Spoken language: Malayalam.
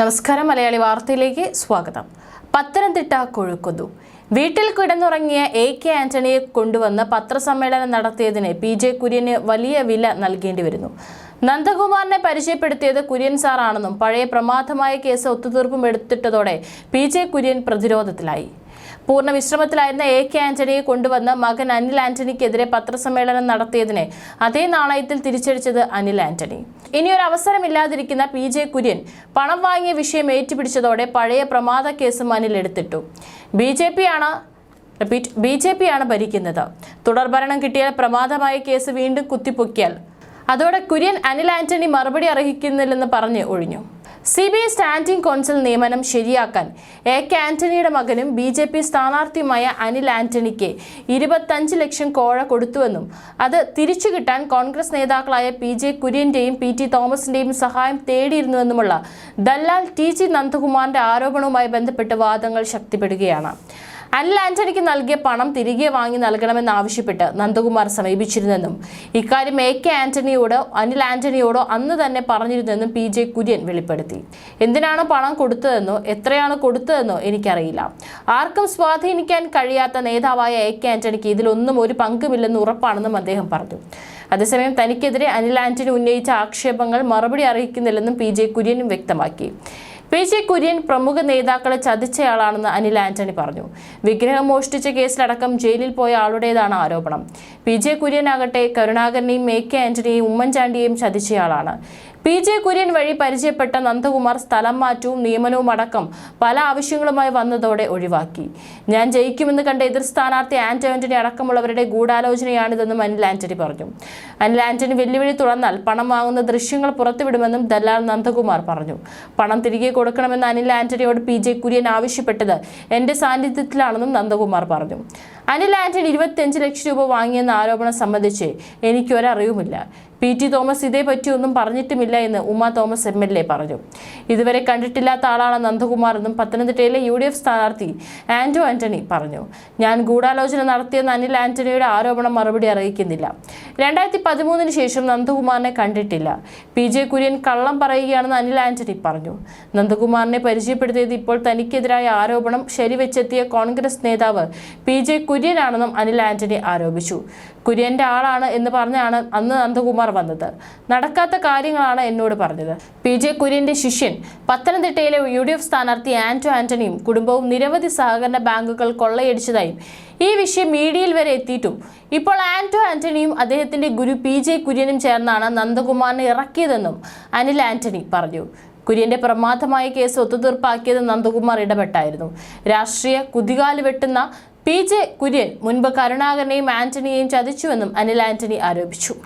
നമസ്കാരം മലയാളി വാർത്തയിലേക്ക് സ്വാഗതം. പത്തനംതിട്ട കൊഴുക്കുന്നു. വീട്ടിൽ കിടന്നുറങ്ങിയ എ കെ ആന്റണിയെ കൊണ്ടുവന്ന് പത്രസമ്മേളനം നടത്തിയതിന് പി ജെ കുര്യന് വലിയ വില നൽകേണ്ടി വരുന്നു. നന്ദകുമാറിനെ പരിചയപ്പെടുത്തിയത് കുര്യൻ സാറാണെന്നും പഴയ പ്രമാദമായ കേസ് ഒത്തുതീർപ്പും എടുത്തിട്ടതോടെ പി ജെ കുര്യൻ പ്രതിരോധത്തിലായി. പൂർണ വിശ്രമത്തിലായിരുന്ന എ കെ ആന്റണിയെ കൊണ്ടുവന്ന് മകൻ അനിൽ ആന്റണിക്കെതിരെ പത്രസമ്മേളനം നടത്തിയതിനെ അതേ നാണയത്തിൽ തിരിച്ചടിച്ചത് അനിൽ ആന്റണി. ഇനിയൊരു അവസരമില്ലാതിരിക്കുന്ന പി ജെ കുര്യൻ പണം വാങ്ങിയ വിഷയം ഏറ്റുപിടിച്ചതോടെ പഴയ പ്രമാദ കേസും അനിൽ എടുത്തിട്ടു. ബി ജെ പി ആണ് റിപ്പീറ്റ് ബി ജെ പി ആണ് ഭരിക്കുന്നത്. തുടർഭരണം കിട്ടിയാൽ പ്രമാദമായ കേസ് വീണ്ടും കുത്തിപ്പൊക്കിയാൽ അതോടെ കുര്യൻ അനിൽ ആന്റണി മറുപടി അർഹിക്കുന്നില്ലെന്ന് പറഞ്ഞ് ഒഴിഞ്ഞു. C B I standing council നിയമനം ശരിയാക്കാൻ എ കെ ആന്റണിയുടെ മകനും ബി ജെ പി സ്ഥാനാർത്ഥിയുമായ അനിൽ ആന്റണിക്ക് ഇരുപത്തഞ്ച് ലക്ഷം കോഴ കൊടുത്തുവെന്നും അത് തിരിച്ചു കിട്ടാൻ കോൺഗ്രസ് നേതാക്കളായ പി ജെ കുര്യന്റെയും പി ടി തോമസിന്റെയും സഹായം തേടിയിരുന്നുവെന്നുമുള്ള ദല്ലാൽ ടി ജി നന്ദകുമാറിന്റെ ആരോപണവുമായി ബന്ധപ്പെട്ട് വാദങ്ങൾ ശക്തിപ്പെടുകയാണ്. അനിൽ ആന്റണിക്ക് നൽകിയ പണം തിരികെ വാങ്ങി നൽകണമെന്നാവശ്യപ്പെട്ട് നന്ദകുമാർ സമീപിച്ചിരുന്നെന്നും ഇക്കാര്യം എ കെ ആന്റണിയോടോ അനിൽ ആന്റണിയോടോ അന്ന് തന്നെ പറഞ്ഞിരുന്നെന്നും പി ജെ കുര്യൻ വെളിപ്പെടുത്തി. എന്തിനാണ് പണം കൊടുത്തതെന്നോ എത്രയാണ് കൊടുത്തതെന്നോ എനിക്കറിയില്ല. ആർക്കും സ്വാധീനിക്കാൻ കഴിയാത്ത നേതാവായ എ കെ ആന്റണിക്ക് ഇതിലൊന്നും ഒരു പങ്കുമില്ലെന്ന് ഉറപ്പാണെന്നും അദ്ദേഹം പറഞ്ഞു. അതേസമയം തനിക്കെതിരെ അനിൽ ആന്റണി ഉന്നയിച്ച ആക്ഷേപങ്ങൾ മറുപടി അറിയിക്കുന്നില്ലെന്നും പി ജെ കുര്യനും വ്യക്തമാക്കി. പി കുര്യൻ പ്രമുഖ നേതാക്കളെ ചതിച്ചയാളാണെന്ന് അനിൽ ആന്റണി പറഞ്ഞു. വിഗ്രഹം മോഷ്ടിച്ച കേസിലടക്കം ജയിലിൽ പോയ ആളുടേതാണ് ആരോപണം. പി ജെ കുര്യൻ ആകട്ടെ കരുണാകരനെയും എ കെ ആന്റണിയെയും ഉമ്മൻചാണ്ടിയെയും ചതിച്ചയാളാണ്. പി ജെ കുര്യൻ വഴി പരിചയപ്പെട്ട നന്ദകുമാർ സ്ഥലം മാറ്റവും നിയമനവും അടക്കം പല ആവശ്യങ്ങളുമായി വന്നതോടെ ഒഴിവാക്കി. ഞാൻ ജയിക്കുമെന്ന് കണ്ട എതിർ സ്ഥാനാർത്ഥി ആന്റോ ആന്റണി അടക്കമുള്ളവരുടെ ഗൂഢാലോചനയാണിതെന്നും അനിൽ ആന്റണി പറഞ്ഞു. അനിൽ ആന്റണി വെല്ലുവിളി തുറന്നാൽ പണം വാങ്ങുന്ന ദൃശ്യങ്ങൾ പുറത്തുവിടുമെന്നും ദല്ലാൽ നന്ദകുമാർ പറഞ്ഞു. പണം തിരികെ കൊടുക്കണമെന്ന് അനിൽ ആന്റണിയോട് പി ജെ കുര്യൻ ആവശ്യപ്പെട്ടത് എന്റെ സാന്നിധ്യത്തിലാണെന്നും നന്ദകുമാർ പറഞ്ഞു. അനിൽ ആന്റണി ഇരുപത്തിയഞ്ച് ലക്ഷം രൂപ വാങ്ങിയെന്ന ആരോപണം സംബന്ധിച്ച് എനിക്കൊരറിവുമില്ല. പി ടി തോമസ് ഇതേപറ്റി ഒന്നും പറഞ്ഞിട്ടുമില്ല എന്ന് Uma Thomas M L A പറഞ്ഞു. ഇതുവരെ കണ്ടിട്ടില്ലാത്ത ആളാണ് നന്ദകുമാർ എന്നും പത്തനംതിട്ടയിലെ യു ഡി എഫ് സ്ഥാനാർത്ഥി ആന്റോ ആന്റണി പറഞ്ഞു. ഞാൻ ഗൂഢാലോചന നടത്തിയെന്ന് അനിൽ ആന്റണിയുടെ ആരോപണം മറുപടി അറിയിക്കുന്നില്ല. രണ്ടായിരത്തി പതിമൂന്നിന് ശേഷം നന്ദകുമാറിനെ കണ്ടിട്ടില്ല. പി ജെ കുര്യൻ കള്ളം പറയുകയാണെന്ന് അനിൽ ആന്റണി പറഞ്ഞു. നന്ദകുമാറിനെ പരിചയപ്പെടുത്തിയത് ഇപ്പോൾ തനിക്കെതിരായ ആരോപണം ശരിവെച്ചെത്തിയ കോൺഗ്രസ് നേതാവ് പി ജെ കുര്യനാണെന്നും അനിൽ ആന്റണി ആരോപിച്ചു. കുര്യന്റെ ആളാണ് എന്ന് പറഞ്ഞാണ് അന്ന് നന്ദകുമാർ വന്നത്. നടക്കാത്ത കാര്യങ്ങളാണ് എന്നോട് പറഞ്ഞത്. പി ജെ കുര്യന്റെ ശിഷ്യൻ പത്തനംതിട്ടയിലെ യു ഡി എഫ് സ്ഥാനാർത്ഥി ആന്റോ ആന്റണിയും കുടുംബവും നിരവധി സഹകരണ ബാങ്കുകൾ കൊള്ളയടിച്ചതായും ഈ വിഷയം മീഡിയയിൽ വരെ എത്തിയിട്ടും ഇപ്പോൾ ആന്റോ ആന്റണിയും അദ്ദേഹത്തിന്റെ ഗുരു പി ജെ കുര്യനും ചേർന്നാണ് നന്ദകുമാറിനെ ഇറക്കിയതെന്നും അനിൽ ആന്റണി പറഞ്ഞു. കുര്യന്റെ പ്രമാദമായ കേസ് ഒത്തുതീർപ്പാക്കിയത് നന്ദകുമാർ ഇടപെട്ടായിരുന്നു. രാഷ്ട്രീയ കുതികാൽ വെട്ടുന്ന പി ജെ കുര്യൻ മുൻപ് കരുണാകരനെയും ആന്റണിയെയും ചതിച്ചുവെന്നും അനിൽ ആന്റണി ആരോപിച്ചു.